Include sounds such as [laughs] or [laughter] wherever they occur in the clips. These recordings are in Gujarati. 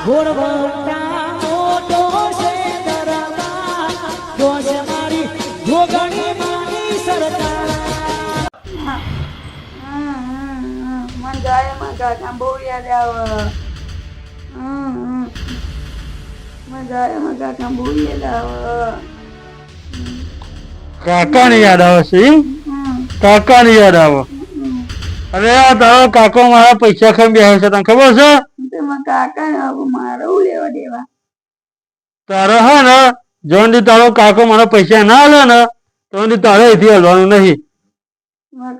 ઘોડવટા મોટો છે દરબાર જોશે મારી જોગણી મારી સરકાર મને જાય માં કાકા બહુ યાદ આવે હમ, હમ. મને જાય માં કાકા બહુ યાદ આવે કાકાની યાદ આવે છે એમ હમ, કાકાની યાદ આવે હમ. અરે આ તારો કાકો મારા પૈસા ખાઈ બેસે છે તને ખબર છે તેમાં કાકા ને હવે લેવા દેવા. તારે હે ને જ્યાં તારો કાકો મારો પૈસા ના લે ને તો તારે અહીંથી હલવાનું નહીં.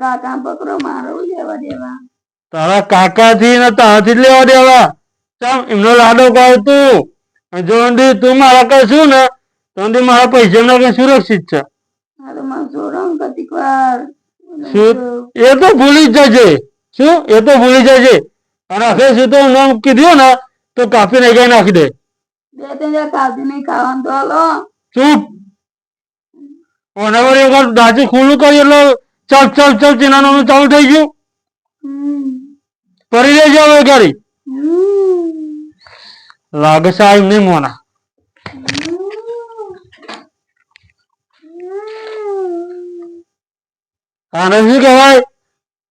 કાકા પકડો મારો લેવા દેવા. તારા કાકાથી ને તારાથી જ લેવા દેવા. ચમ એમનો લાડો કર તું. તું મારા કરશું ને તો મારા પૈસા ના સુરક્ષિત છે. શું? એ તો ભૂલી જજે. શું? એ તો ભૂલી જજે. અને હવે શું તો નામ કીધું ને તો કાપી નાખી નાખી દે બે ત્રણ જા કાપી નહીં ખાવાનું તો હલો ચૂપ ઓનવર એક વાર દાંતી ખુલ્લું કરી એટલે ચલ ચલ ચલ ચીનાનું ચાલુ થઈ ગયું હમ, ફરી લેજો હવે ગાડી હમ, લાગે સાહેબ નહીં મોના હમ. આને શું કહેવાય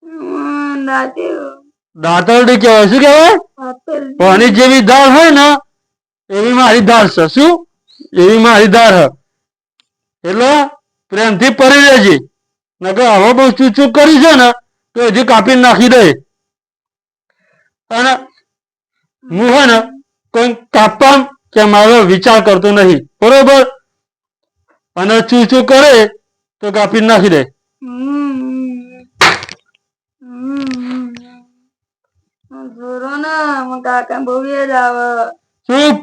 હમ, દાદે દાંતરડી કહેવાય શું કહેવાય? પાણી જેવી દાળ હોય ને એવી મારી દાળ છે. શું? એવી મારી દાળ એટલે પ્રેમથી પરી લેજે. નકર હવે બહુ ચૂચૂક કરી છે ને તો હજી કાપી નાખી દે. અને હું હે ને કોઈ કાપવા કે મારો વિચાર કરતો નહીં. બરોબર? અને ચૂચું કરે તો કાપી નાખી દે. જોરો ના મારા કાકા બહુ યાદ આવે ચૂપ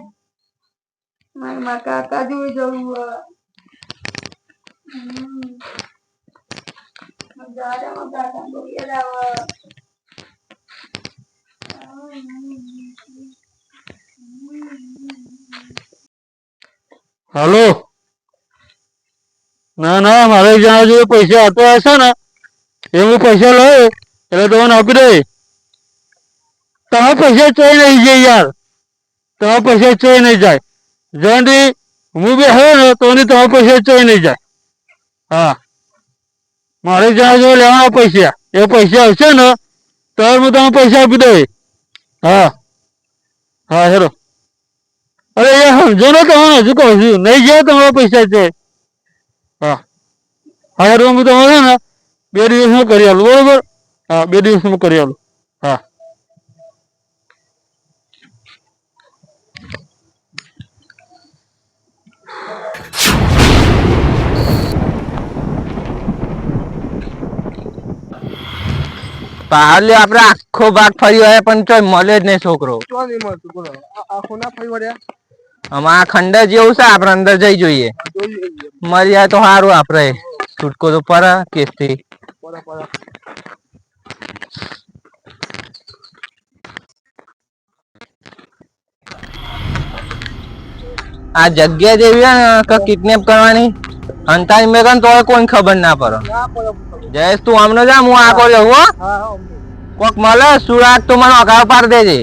મારે મારા કાકા જોઈ જવું હોય. હમ. મારા દાદા મારા કાકા બહુ યાદ આવે હાલો ના ના મારે જ્યાં જો પૈસા આપવા હશે ને એ હું પૈસા લઉં એટલે તમને આપી દે તમે પૈસા ચોઈ નહીં જાય યાર. તમારા પૈસા ચોઈ નહીં જાય. જોની હું બી હોય ને તો તમારા પૈસા ચોઈ નહીં જાય. હા. મારે જ્યાં જો લેવાના પૈસા, એ પૈસા આવશે ને તો હું તમને પૈસા આપી દઉં હા. હા, હેરો. અરે, એ સમજો ને તમે, હજુ કહું છું. નહીં જાય તમારા પૈસા છે હા. હા, હેરો, હું તમારે ને, બે દિવસમાં કરી આલું, બરોબર? હા, બે દિવસમાં કરી આલું હા પાલે આપણે આખો ભાગ ફરી વળ્યા પણ ચોય મળે જ નહીં છોકરો. આમાં આ ખંડર જેવું છે આપણે અંદર જઈ જોઈએ. મરી જાય તો સારું આપણે છૂટકો તો પર કેસથી આ જગ્યા જેવી ને કિડનેપ કરવાની? અંતાની કન તો કોઈ ખબર ના પડે. જયેશ તું આમનો જા હું આ કર્યો હો. કોક મળે સુરાગ તો મને અગાવ પાર દેજે.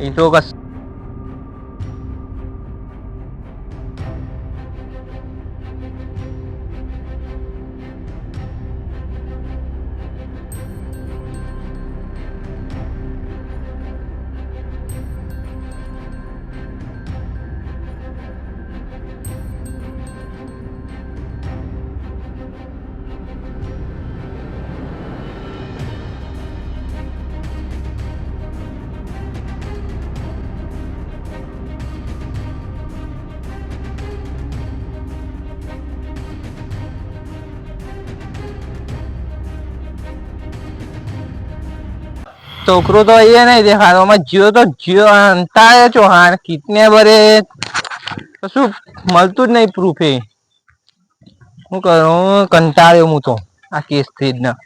એ તો કસ છોકરો તો અહીંયા નહીં દેખાતો. આમાં જીઓ તો જીઓ અંતાય ચોહાણ કિતને ભરે? કશું મળતું જ નહીં પ્રૂફે હું કરું? કંટાળ્યો હું તો. આ કેસથી જ ના.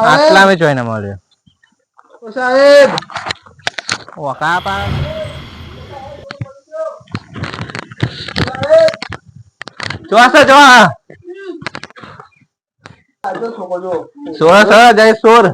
આટલા મેં જોઈને મળ્યો. સાહેબ. વકા પા ચોસ જોવા. સોળ સોળ જાય સોળ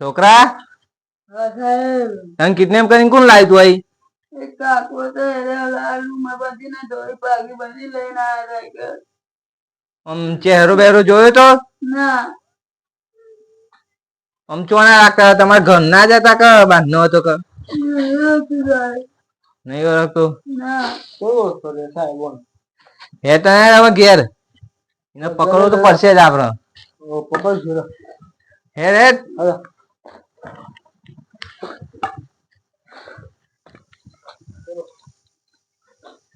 છોકરા હા સાહેબ તને કિડનેપ કરીને કોણ લાવ્યું તું અહીં એક કાકો તો એને લાલુમાં બધીને દોરી પાકી બધી લઈને આવ્યા હતા કે આમ ચહેરો બેરો જોયો તો? ના. આમ ચોના રાખતા? તમારા ઘરના જ હતા કે બાંધનો હતો કે? નહીં ઓળખતો હે તને હવે ઘેર. એને પકડવું તો પડશે જ આપણે. હે રે.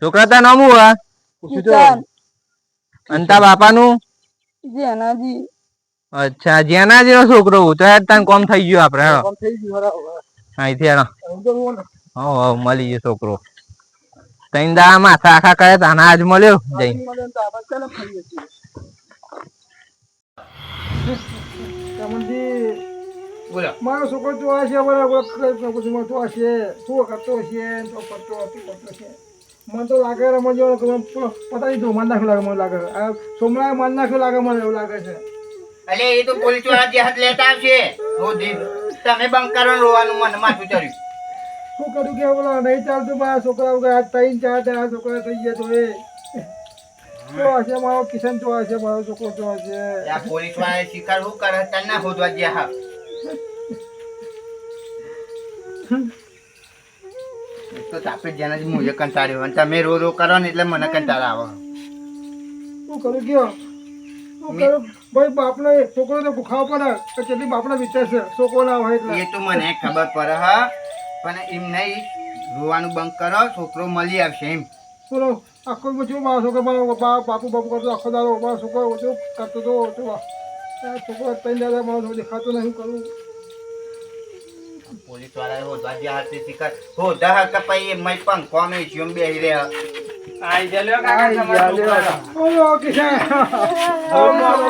છોકરા તાર નામ હું અને બાપાનું? જેનાજી. અચ્છા જેનાજી નો છોકરો હું તો યાર તને કોમ થઈ ગયો આપડે હેડો. અહીંથી હેડો. હો હો મળી ગયો છોકરો. તઈને દા માથા આખા કરે તાના આજ મળ્યો? જઈ. મારો છોકરો તો આ છે બરાબર. તો આ છે શું કરતો છે તો કરતો કરતો છે. મને તો લાગે રમત જેવો પતા નહીં મન નાખ્યું લાગે મને લાગે આ સોમરાએ મન નાખ્યું લાગે મને એવું લાગે છે. અલે એ તો પોલીસવાળા જે હાથ લેતા આવશે. તમે બંધ રોવાનું મને માથું ચડ્યું. શું કરું કે બોલો નહીં ચાલતું મારા છોકરા વગર આ ત્રણ ચાર આ છોકરા થઈ ગયા તો એ. તો હશે મારો કિશન તો હશે મારો છોકરો તો હશે. આ પોલીસવાળા શિકાર શું કરે તને ના શોધવા ગયા હા. [laughs] તો તાપે જેનાથી હું એ કંટાળ્યો અને તમે રો રો કરો ને એટલે મને કંટાળ આવે. શું કરું શું ભાઈ બાપને છોકરો તો ભૂખાવ પડે. તો કેટલી બાપને વિચાર છે? છોકરો ના હોય એટલે. એ તો મને ખબર પડે હા પણ એમ નહીં. રોવાનું બંધ કરો છોકરો મળી આવશે એમ. બોલો આખો બધું મારો છોકરો મારો બાપુ બાપુ કરતો આખો દાડો મારો છોકરો ઓછો કરતો હતો ઓછો. છોકરો ત્રણ દાદા મારો દેખાતો નહીં કરું. પોલીસવાળા શોધવા દાદી હાથી શિકાર. હો દહ કપાઈ મય પણ કોમે જીમ એમ પંખો આઈ જલ્યો કાકા રહ્યા બોલો કિશન. ઓ મારો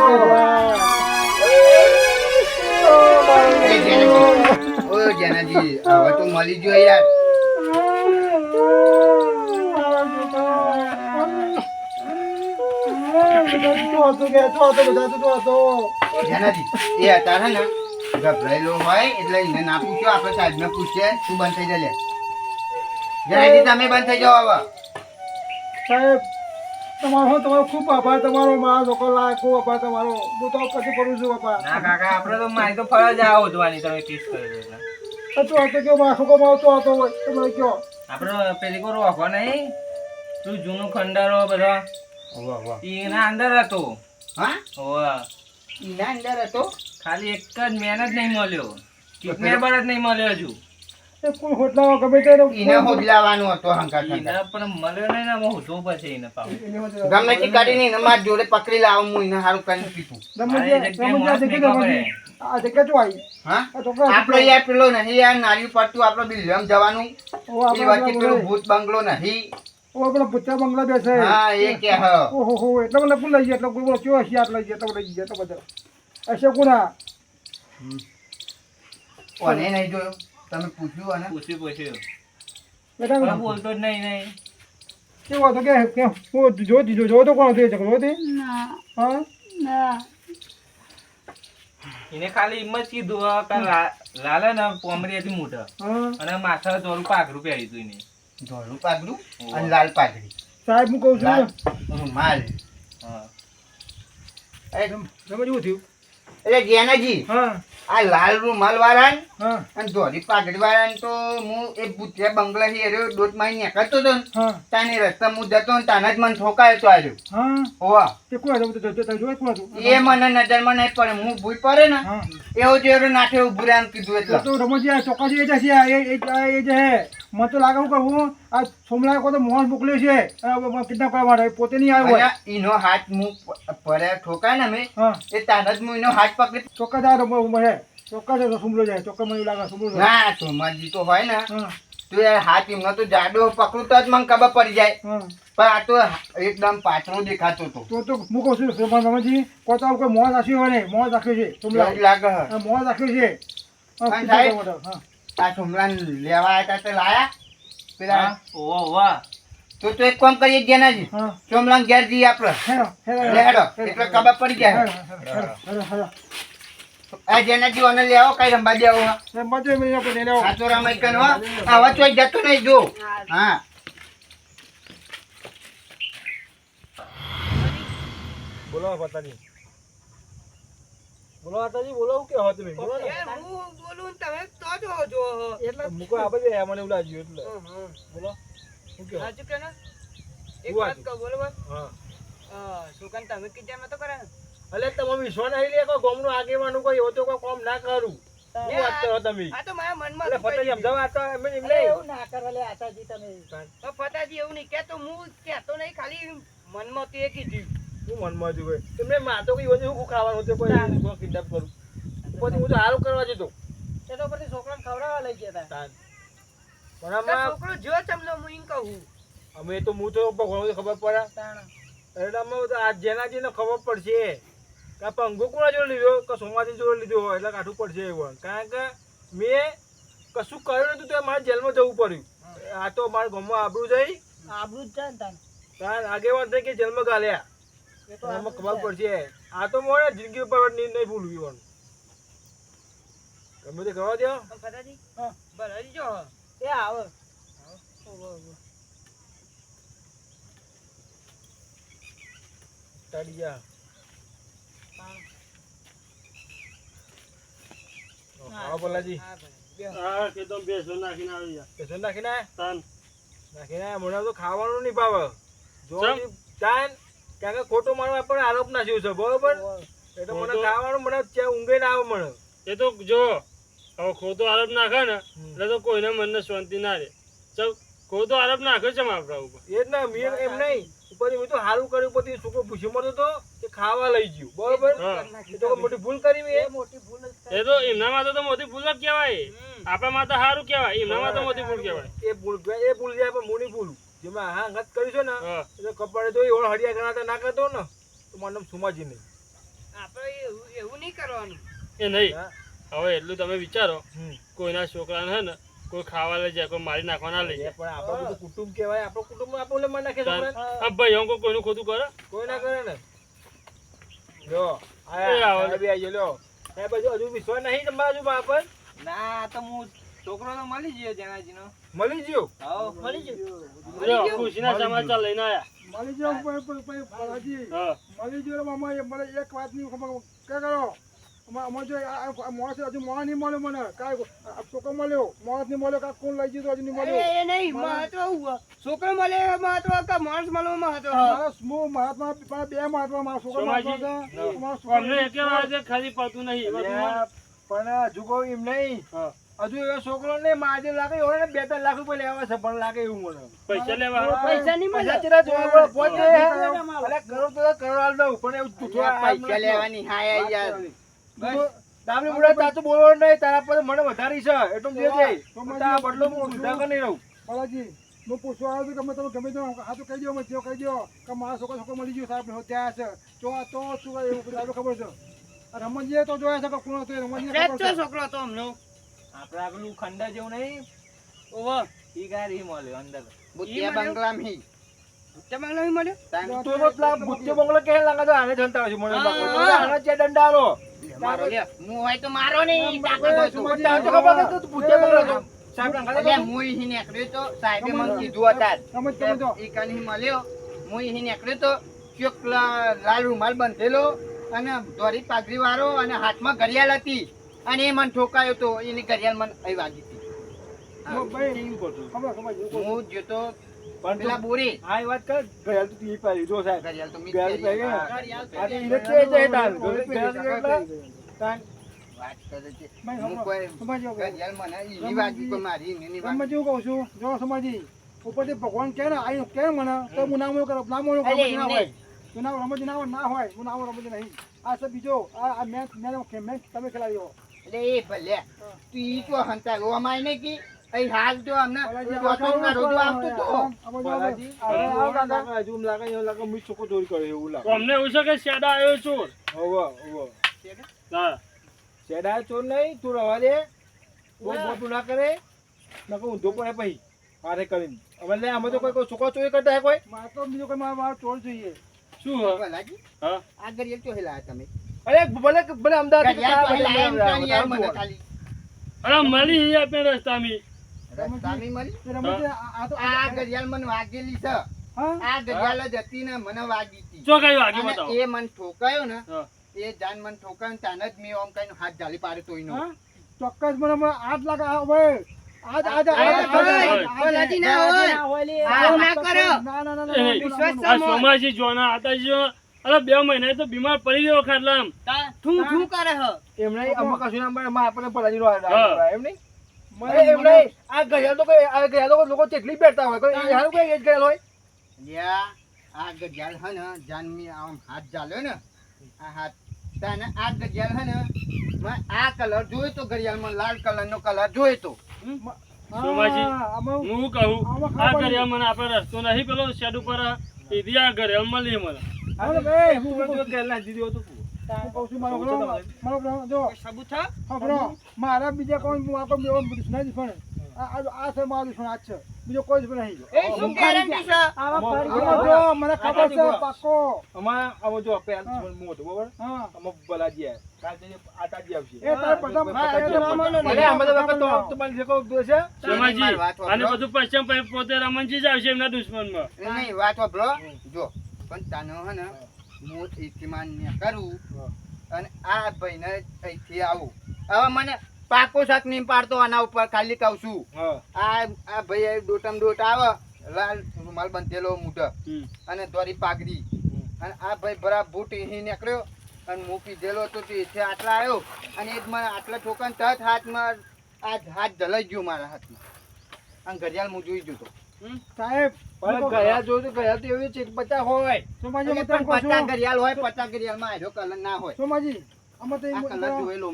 ઓ જનાજી હવે તો મળી ગયો યાર. જનાજી એ અત્યારે ને? ગભરાયેલો હોય એટલે એને ના પૂછ્યો આપણે સાહેબને પૂછીએ તું બંધ થઈ જાય જરાયથી તમે બંધ થઈ જાઓ હવે. સાહેબ તમારો તમારો ખૂબ આભાર તમારો મારા લોકો લાય ખૂબ આભાર તમારો. હું તો પછી કરું છું બાપા. ના કાકા આપણે તો મારી તો ફરજ આ હોદવાની તમે કિસ કરી એટલે. હતો હતો કયો મારા કો મારો તો હતો હોય તમે કયો. આપણે પેલી કોરો રોખો નહીં. તું જૂનું ખંડારો બધો. એના અંદર હતો. હા? હોવા એના અંદર હતો? ખાલી એક જ મહેનત નહીં મળ્યો. કિડનેપર જ નહીં મળ્યો હજુ. એ કોઈ હોટલામાં ગમે તે એને હોદલાવાનો હતો હંકાર એને પણ મળ્યો નહીં ને આમાં હોધવો પછી. એને પાછો ગમે તે કરીને એને મારી જોડે પકડી લાવો હું એને સારું કરીને પીતું મારી જગ્યાએ માણસ નહીં ખબર. આ જગ્યા તો આવી. હા? આ યાર પેલો નહીં યાર નારિયું પડતું આપણે બિલ્ડિંગ જવાનું. એ વચ્ચે પેલું ભૂત બંગલો નહીં. ઓ આપણે બંગલા બેસે. હા એ કે હ. ઓહો હો એટલે મને લઈ ગયા એટલે કોઈ બોલો કયો હશે આટ લઈ ગયા તો લઈ ગયા તો બધા. હશે કોના નહીં જોયો? તમે પૂછ્યું અને? પૂછ્યું પૂછ્યું. બેટા બોલતો જ નહીં નહીં. કેવો હતો કે કે હું જો જો જો તો કોણ હતો એ ઝઘડો હતી? હા? ના. એને ખાલી એમ જ કીધું હો કે લા- ને પોમરી હતી મોઢા. હા. અને માથા થોડું પાઘરું પહેર્યું હતું એને. ધોળું પાઘરું અને લાલ પાઘડી. સાહેબ હું કહું છું માલ હા. એ, તમે જેવું થયું? એટલે જેનાજી આ લાલ રૂમાલ વાળા અને ધોળી પાઘડી વાળા તો હું એ ભૂતિયા બંગલા થી એર્યો દોટમાં નીકળતો હતો ને તાને રસ્તા હું જતો ને તાના જ મને ઠોકાયો તો આવ્યો હોવા. એ મને નજરમાં નહીં પડે હું ભૂલ પડે ને એવો જેવો નાઠે ઉભું રામ કીધું એટલે. તો રમજી ચોક્કસ એ જશે એ એ જે હે. મને તો લાગે હું કહું આ સોમલાએ કોઈ તો મોહન મોકલ્યો છે. કિડનેપ કરવા માટે. પોતે નહીં આવ્યો હોય. એનો હાથ હું પડે ઠોકાય ને મેં એ તાર જ હું એનો હાથ પકડી ચોક્કસ આ મળે ચોક્કસ સુમલો જાય. ચોક્કસ મને લાગે સુમલો ના સોમાજી તો હોય ને. તો યાર હાથ એમનો તો જાડો પકડું તો જ મને ખબર પડી જાય. પણ આ તો એકદમ પાછળો દેખાતો હતો. તો તો હું કહું છું શ્રીમાન મામાજી કોતા કોઈ મોજ રાખ્યું હોય ને મોં રાખ્યું છે લાગે હે. રાખ્યું છે. હા. આ સોમલાને લેવા આવ્યા તે લાયા? પેલા ઓવા ઓવા તો તો એક કામ કરીએ જેનાજી હા. સોમલાન ઘેર જઈએ આપણે. હેડો એટલે ખબર પડી જાય. હેડો હેડો હેડો આ જેનાજી ઓને લેવો કઈ રંબા દેવો મેં આપણે લેવો તો હો. આવા ચોઈ જતો નહીં જો. હા. બોલો બોલો માતાજી બોલો કે હો તમે? બોલો ને. હું બોલું તમે તો જો જો. એટલે મુકો આપણે બે મને એવું લાગ્યું એટલે. બોલો શું કહો સાચું કે એક વાત હતું? કહું હા. સુકન તમે કીધા તો કરે અલે તમે વિશ્વાસ નહીં લે કોઈ ગોમનું આગેવાનું કોઈ એવો તો કોઈ કામ ના કરું. શું વાત કરો તમે? આ તો મારા મનમાં સમજાવો આ તો એમ એમ અરે એવું ના કરો લે આતાજી તમે. ફતાજી એવું નહીં તો હું કહેતો નહીં ખાલી મનમાં તે કીધું. શું મનમાં હતું ભાઈ. મેં માં તો કઈ વજન શું ખાવાનું હતું કોઈ? કિડનેપ કરું? પછી હું તો હારું કરવા જતો. તે પછી છોકરાને ખવડાવવા લઈ ગયા હતા તાન. પણ આમાં છોકરો જો તમને હું એમ કહું. અમે તો હું તો ભગવાન ખબર પડે. એટલે અમે તો આ જેના જેને ખબર પડશે. કે પંગો કોના જોડે લીધો કે સોમાજી જોડે લીધો હોય એટલે કાઢવું પડશે એવું કારણ કે મેં કશું કર્યું નતું તો મારે જેલમાં જવું પડ્યું. આ તો મારા ગામમાં આબરું જઈ. આબરું જ જાય ને. તાર આગેવાન થઈ કે જેલમાં ગાલ્યા. એમાં ખબર પડશે. આ તો મોડે જિંદગી ઉપર નહીં નહીં ભૂલવી ગમે તે કરવા દો તો હા. ભરાઈ જો એ આવે. ઓહો, ઓહો. તાડી જા તાણ. આવો બોલાજી હા ભરાઈ હા કે તો બેસો નાખીને આવી જા પેશન નાખીને? તાન. નાખીને? આયા. તો ખાવાનું નહીં ભાવે. જો? તાન કારણ કે ખોટું મારો પણ આરોપ નાખ્યું છે બરોબર? એટલે મને ખાવાનું મને ત્યાં ઊંઘે ના આવે મને. એ તો જો હવે ખોટો આરોપ નાખે ને એટલે તો કોઈને મનને શાંતિ ના રહે. ચલ ખોટો આરોપ નાખ્યો છે આપણા ઉપર. એ જ ના મેં એમ નહીં. ઉપર હું તો સારું કર્યું પછી છોકરો પૂછી મળતો હતો કે ખાવા લઈ ગયું બરોબર? એ તો મોટી ભૂલ કરી મેં. એ મોટી ભૂલ એ તો એમના માટે તો મોટી ભૂલ જ કહેવાય. આપણા માટે સારું કહેવાય એમના માટે મોટી ભૂલ કહેવાય. એ ભૂલ એ ભૂલ જાય પણ નહીં ભૂલું. જેમાં હા અંગત કર્યું છે ને એટલે કપાળે તો એવો હરિયા ગણાતા ના કરતો ને તો મારું નામ સુમાજી નહીં. આપણે એવું એવું નહીં કરવાનું. એ નહીં. હવે એટલું તમે વિચારો કોઈના છોકરાને હે ને કોઈ ખાવા લઈ જાય કોઈ મારી નાખવા ના લઈ જાય. પણ આપણું બધું કુટુંબ કહેવાય આપણું કુટુંબ આપણને મારી નાખે છોકરાને. હા ભાઈ હું કોઈ કોઈનું ખોટું કરે? કોઈ ના કરે ને. જો આયા આવો. આઈ લ્યો. સાહેબ હજુ હજુ વિશ્વાસ નહીં તમારા હજુ બાપ ના તો હું છોકરો તો મળી ગયો જનાજી નો મળી ગયો. હાઉ. મળી ગયું. ખુશી ના સમાચાર લઈને આયા. મળી ગયો પણ- પણ- પણ બાલાજી, મળી ગયો મામા એ મને એક વાતની ખબર કે કરો? અમાર જો મોણસ હજુ મોણ નહીં મળ્યો મને. કાંઈ છોકરો મળ્યો. મોણસ નહીં મળ્યો. કાં કોણ લઈ ગયું હજુ નહીં મળ્યો? એ નહીં મહત્વ છોકરો મળે મહત્વ કે માણસ મળે મહત્વ મારા મહાત્મા મારા બે મહાત્મા મારા છોકરો મહાત્મા ખાલી પડતું નહીં. પણ જુગો એમ નહીં. હા. હજુ એવો છોકરો ને માજે લાગે એવો ને બે ત્રણ લાખ રૂપિયા લેવા છે પણ લાગે એવું મને. પૈસા લેવા પૈસા નહીં મળે. ચેલા જોવા પડે? પોચ હા, હે? કરોડ તો કરોડ આલ દઉં, પણ એવું જૂઠું પૈસા લેવાની હા યાર. બસ. દામની બુડા તાતું બોલવાનું નહીં, તારા પર મને વધારી છે એટલું જ દેજે. તારા બદલો હું સુધા કરી નહીં રહું. બાલાજી હું પૂછવા આવ્યો તમે તમે ગમે તો આ તો કહી દો મને કહી દો કે મારા છોકરો છોકરો મળી ગયો સાહેબ ત્યાં છે. તો આ તો શું એવું બધું ખબર છે. રમણજી તો જોયા છે કે કોણ હતો એ છે? છોકરો હતો અમનો. આપડે પેલું ખંડા જેવું નહીં. ઓહો ઈ ગાડી મળ્યો અંદર. બુટિયા મી હી. બંગલા મી મળ્યો? તો પેલા બુચ્ચો બંગલા કે લાગા તો આને જનતા હોય છે મને આને જે દંડ મારો લે હું હોય તો મારો નહીં તાકાત હોય તો. મને તાવ તો ખબર તો તું બંગલા તો સાહેબ રંગા લે હું અહીં નીકળ્યો તો સાહેબે મને કીધું હતા સમજ તમે તો. ઈ કની મળ્યો. હું અહીં નીકળ્યો તો ચોક લા- લાલ રૂમાલ બંધેલો અને ધોરી પાઘરી વાળો અને હાથમાં ઘડિયાળ હતી. અને એ મને ઠોકાયો તો એની ઘડિયાળ મને અહીં વાગી હતી હું જોતો પેલા બોરી હા, એ વાત કર. ઘડિયાળ તો તું પાડી. જો સાહેબ. ઘડિયાળ તો મી ઘડિયાળ પહેરી. પહેરી. હા, ઘડિયાળ આ તો પહેરી. ઈ જ છે, છે તાન. કોઈ ઘડિયાળ પહેરી એટલે શકે. તાન. વાત કરે છે. હું કોઈ સમજ્યો ઘડિયાળ મને એની વાગી કોઈ મારી એની વાગી. કહું છું જો સમજી ઉપરથી ભગવાન કે ને આઈ કે મને તો હું ના મળ્યો કે ના હોય તું રમજ રમત ના હોય ના હોય હું ના રમજ નહીં આ સર બીજો આ મેચ મેં તમે ખેલાડીઓ એટલે એ ભલે. તું ઈ તો હંતા અમાય નહીં કી? અહીં હાલ અમને તો તો ના રોજ આવતો તો. બાલાજી, આવ આવો કાકા. લાગે, લાગે એવું લાગે હું છોકો ચોરી કર્યો એવું લાગે. અમને એવું છે કે શેડા આવ્યો ચોર? હોવ હોવે. હા. શેડા ચોર નહીં તું રવા દે. બહુ મોટું ના કરે. નકર ઊંધો પડે પછી મારે કરીને. હવે લે અમે તો કોઈ કોઈ છોકરો ચોરી કરતા હે કોઈ? મારે તો બીજો કોઈ મારે મારો ચોર જોઈએ. શું હે? ભલાજી હા. આગળ એક તો હેલા તમે? અરે ભલે ભલે અમદાવાદ ઘડિયાળ ચોહી લાયા એમ કાંઈ યાર મને ખાલી અરે મળી આપણે રસ્તામાં રસ્તાની મળી આ આ તો આ ઘડિયાળ મને વાગેલી છે આ ઘડિયાળ જ હતી ને મને વાગી હતી જો કઈ વાગી બતાવો એ મને ઠોકાયો ને એ જાન મને ઠોકાયો ને તાને જ મેં આમ કઈને હાથ જાલી પાડ્યો? ચોક્કસ મને મને આઠ લાખ આ હવે આજ આજ આજ ના ના કરો. ના ના ના એ, ના વિશ્વાસ સોમાજી જોના જો અરે બે મહિના તો બીમાર પડી ગયો ખાટલામ ઠું શું કરે હ? એમ નહીં અમે કશું ના માં આપણને પરાજીનો હાર એમ નહીં? મને એમ નહીં આ ગયા તો કોઈ આ ગયા તો લોકો કેટલી બેઠતા હોય કોઈ હારું કોઈ એજ ગયેલ હોય? યા આ ગજાલ હે ને જાનમી આમ હાથ જાલ્યો ને આ હાથ તને આ ગજાલ હે ને મેં આ કલર જોયો તો ઘડિયાળમાં લાલ કલર નો કલર જોયો તો. સોમાજી હું કહું આ મને આપણે રસ્તો નહીં પેલો શેડ ઉપર ઈદી આ ઘડિયાળ મળી. મને હાલો ભાઈ, હું દીધી મારો બરો- મારો બરો- જો, સબૂત છે હા, બરો, મારા બીજા કોઈ દુશ્મન દુશ્મન. આ- આ- આ છે મારો દુશ્મન, આ છે. બીજો કોઈ નહીં. મને ખબર છે આવો જો મોટો બરોબર? અમે પોતે રમણજી જ આવશે એમના દુશ્મનમાં નહીં વાત વાપરો. જો. પણ તાનો હે ને હું અહીંથી માન્ય કરું. અને આ ભાઈને અહીંથી આવું. હવે મને પાકો શાક નહીં પાડતો આના ઉપર ખાલી કહું છું. આ આ ભાઈ ડોટમ ડોટ આવે લાલ રૂમાલ બંધેલો મૂઢ. અને દોરી પાઘડી. અને આ ભાઈ બરાબર બૂટ અહીં નીકળ્યો અને હું પીધેલો હતો તે એથી આટલા આવ્યો. અને એ જ મને આટલા ઠોકાને તરત હાથમાં આ હાથ જલાઈ ગયો મારા હાથમાં. અને ઘડિયાળ હું જોઈ જતો સાહેબ પણ ગયા જો તો ગયા તો એવી ચીક પચાસ હોય. સોમાજી એટલે પણ તને કહું પચાસ છું ઘડિયાળ હોય આજો કલર ના હોય. સોમાજી અમે તો આ એમ- કલર જોયેલો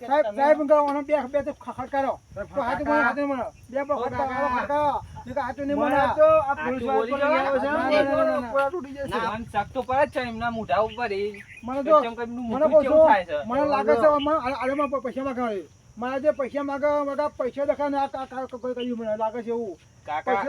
સાહેબ સાહેબ એમ કહો, બે બે તો ખડકારો તો હાથે મને હાથે મને બે પર ખડકારો ખડકારો જો કે હાથે નહીં મને મને તો આ પોલીસ આ વાળા ચોરી પર ગયા આવે છે, ના, ના, ના, ના. પૂરા તૂટી જશે. મન શક તો પડે જ છે એમના મોઢા ઉપર એ. મને જો કેમ કે એમનું મને મોઢું કહું કેવું થાય છે? છું મને લાગે છે પૈસા માંગે મારા જે પૈસા માંગે મને પૈસા દેખાય ને આ કા- કા- કોઈ કર્યું મને લાગે છે એવું. કાકા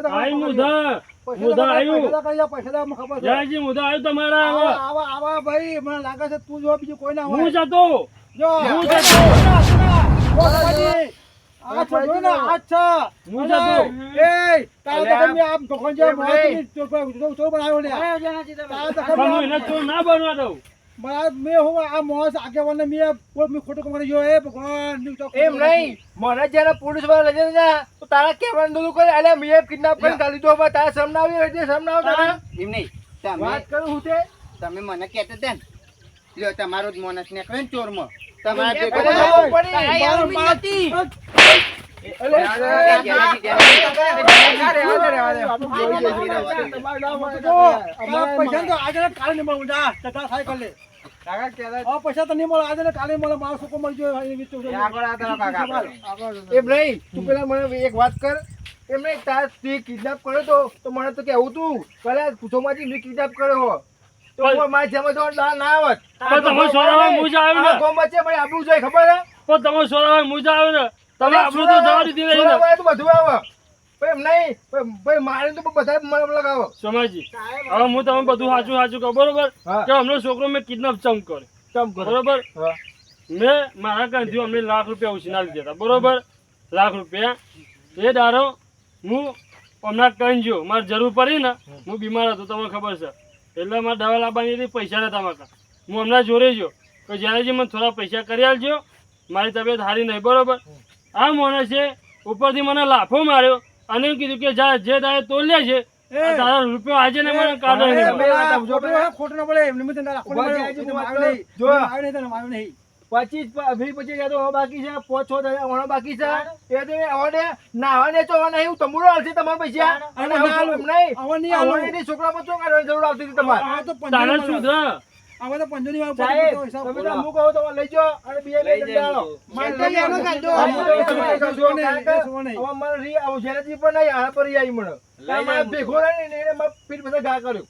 ના બનવા દઉં. મારા મેં હું આ માણસ આગેવાનને મેં કોઈ મેં ખોટું કામ કર્યું એ ભગવાનનું તો એમ નહીં મને જયારે પોલીસવાળા લઈ જાય તો તારા કેમેરા દૂર કરે અલ્યા મેં કિડનેપ કરી ગાલી તો હવે તારા શરમ આવી એટલે શરમ ના તારા? એમ નહીં તમે વાત કરું હું તે તમે મને કહેતા હતા લ્યો તમારો જ મોનસ નીકળે ને ચોરમાં તમારા પડી. પૈસા તો ને કાલે નહીં મળે જા ટકા થાય કાલે કાકા કહેતા આ પૈસા તો નહીં મળે. આજે ને કાલે મળે. મારો છોકરો મળી ગયો. એ વિચાર છે. આગળ કાકા એમ નહીં તું પેલા મને એક વાત કર. એમ નહીં તાર તે કિડનેપ કર્યો તો તો મને તો કેવું તું પેલા પૂછોમાંથી મેં કિડનેપ કર્યો હો. તો મારે જેમ તો ના આવત તમે સોરાવા મુજ આવ્યો ને. આ ગામ ભાઈ આબુ જોઈએ ખબર હે તો તમે સોરાવા મુજા આવ્યો ને? તમે આપણું તો જવા દીધી રહી ને? બધું આવે. ભાઈ એમ નહીં ભાઈ- ભાઈ મારે તો બધા મને લગાવો. સોમાજી હવે હું તમે બધું સાચું સાચું કહું બરોબર. કે હમણાં છોકરો મેં કિડનેપ ચમ કર્યો. ચમ બરોબર? મેં મારા કાંથી અમને લાખ રૂપિયા ઉછીના લીધા હતા બરોબર? લાખ રૂપિયા. એ દારો હું હમણાં ગયો મારે જરૂર પડી ને હું બીમાર હતો તમને ખબર છે. એટલે મારે દવા લાવવાની હતી પૈસા નતા મારા હું હમણાં જોડે જો કે જ્યારે જે મને થોડા પૈસા કરી આલજો મારી તબિયત સારી નહીં બરોબર? આ માણસે ઉપરથી મને લાફો માર્યો અને એમ કીધું કે જા જે તારે લે છે આ તારા રૂપિયો આજે ને મને કાઢો ખોટું ના પડે માર્યો નહીં. પચીસ વીસ પચીસ હજાર બાકી છે પાંચ છ હજાર બાકી છે. એ તો હવે નાવાને તો હવે નહીં તમુડો આવશે તમારા પૈસા. અને નહીં. છોકરા પર શું કરવાની જરૂર આવતી તમારે. આ હવે તો પંજોની વાળો સાહેબ હિસાબ તમે. તો હું કહું તો લઈ જો અને બીજા બે લઈ દંડા આલો. જાય મારે લઈ એનો કાઢો. આ હું તો એ કહું છું, નહીં, કારણ કે એ નહીં. હવે મને રી આવું જેનાથી પણ નહીં આ પર આવી મને. લઈ મારે ભેગો રહી ને એને મે પીઠ બધા ગા કર્યો.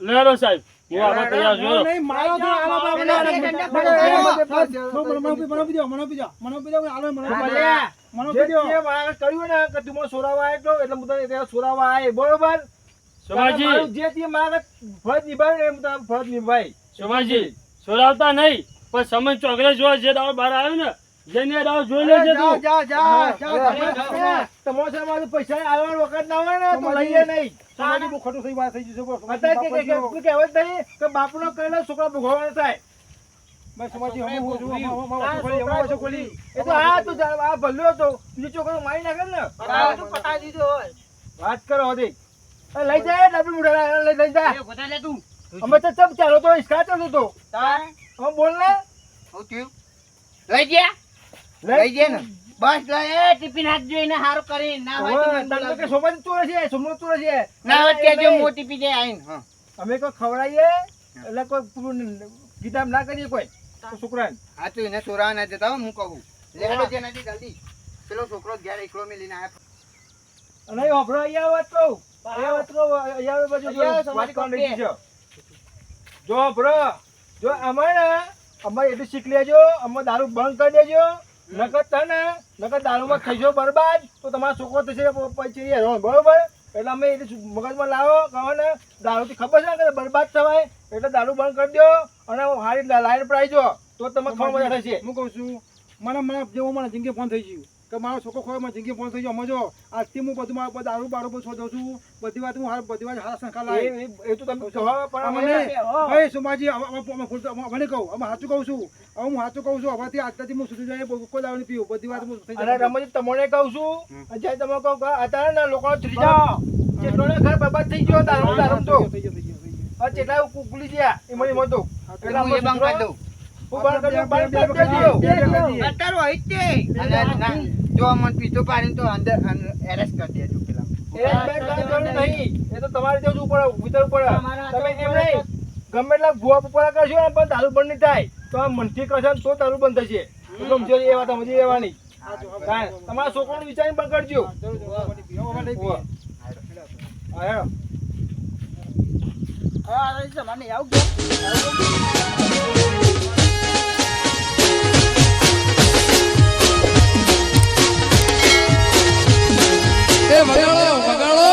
લેરો સાહેબ હું આવા તૈયાર છું. નહીં, મારો તો આલો બાબા. મને- મને- મને- મને- આપી મને દો, આલો, મને. મને જે આપી દો. તે કર્યું ને કે તું સોરાવા આવ્યો એટલે હું તને ત્યાં સોરાવા આય. બરોબર? સમાજી જે તે મારે ફરજ નિભાવે એમ તો ફરજ નિભાઈ સોમાજી સોરાવતા નહીં પણ સમય ચોકડે જોવા જે દાવ બહાર આવ્યો ને જેને દાવ જોઈ લેજે તું. જા જા હા, તમારા સાહેબ પૈસા આવવાનો વખત ના હોય ને તો લઈએ નહીં. સમાજની બહુ ખોટું થઈ વાત થઈ જશે અત્યારે કે- કે- કહેવત નહીં કે બાપનો કરેલો છોકરા ભોગવવાનો થાય. મેં સમાજની હમું હું છું, હમું- હમું આ ખોલી. એ તો આ તું આ ભલ્યો હતો. બીજો છોકરો મારી નાખે ને. પતાવી દીધું, પતાવી દીધું હોય. વાત કરો હતી લઈ જાય ડબલું મુઢા લઈ જા. લે તું. અમે તો ચપ ચાલો તો ઈસકા ચાલતો તો. હવે બોલ ને. હું થયું? લઈ ગયા? લઈ ગયા ને? બસ લઈ એ ટિફિન હાથ જોઈને હારું કરી ના હોય તો કે બોલાવજો. તું છે સોમનો ચોર છે. ના હોય કે જો. મોટી પી જાય આઈને. હા. અમે કોઈ ખવડાવીએ એટલે કોઈ પૂરું ગીતામ ના કરીએ કોઈ. તો છોકરાને હા તો એને સોરાવા ના જતા હું કહું. લેવાનો જે નથી જલ્દી. પેલો છોકરો ઘેર એકલો મેલીને આયા. અને એ અહીંયા વાત કહું. અહીંયા વાત કહું અહીંયા બાજુ વાત કોણ રહી જો બ્રો જો અમારે અમારે એટલું શીખ લેજો અમે દારૂ બંધ કરી દેજો. નકર તને નકર દારૂમાં થઈ જાઓ બરબાદ તો તમારો છોકરો થશે પછી હેરાન, બરોબર? એટલે અમે એટલે મગજમાં લાવો કહો ને? દારૂથી ખબર છે ને બરબાદ થવાય? એટલે દારૂ બંધ કરી દો અને હારી લાઈન પર આવી જો તો તમે ખબર મજા થશે હું કહું છું મને મને જેવો મને જિંદગી ફોન થઈ ગયું. મારો છોકરો ખોય મને જિંદગી ફોન થઈ ગયો આજથી હું બધું મારું દારૂ બારૂ બધું શોધું છું. બધી વાત હું બધી વાત હારા સંખા લાવી એ- એ- એ તો તમે ભાઈ સુમાજી મને કહું. અમે સાચું કહું છું. હવે હું સાચું કહું છું. હવેથી આજથી હું સુધી જાય કોઈ દારૂ પીવું. બધી વાત હું થઈ જાય રમજ તમને કહું છું જ્યારે તમે કહો કે અત્યારે ને લોકો ત્રીજા જેટલોને ઘર બરબાદ થઈ ગયો દારૂ દારૂ તો. જેટલા કુકલી ગયા એમાં એમાં તો એટલા હું એ બંધ દઉં. જ પીતો પાડીને તો અંદર એરેસ્ટ કરી દેજો પેલા. એ તો તમારે ત્યાં જ ઉપર વિતર તમે એમ નહીં. ગમે એટલા ભૂવા પોપડા કરશો ને પણ તારું બંધ નહીં થાય. તો આ મનથી કરશો ને તો તારું બંધ થશે. સમજો એ વાત સમજી લેવાની. તમારા છોકરાનું વિચારીને બગડજો. હા આવું. એ વગાડો.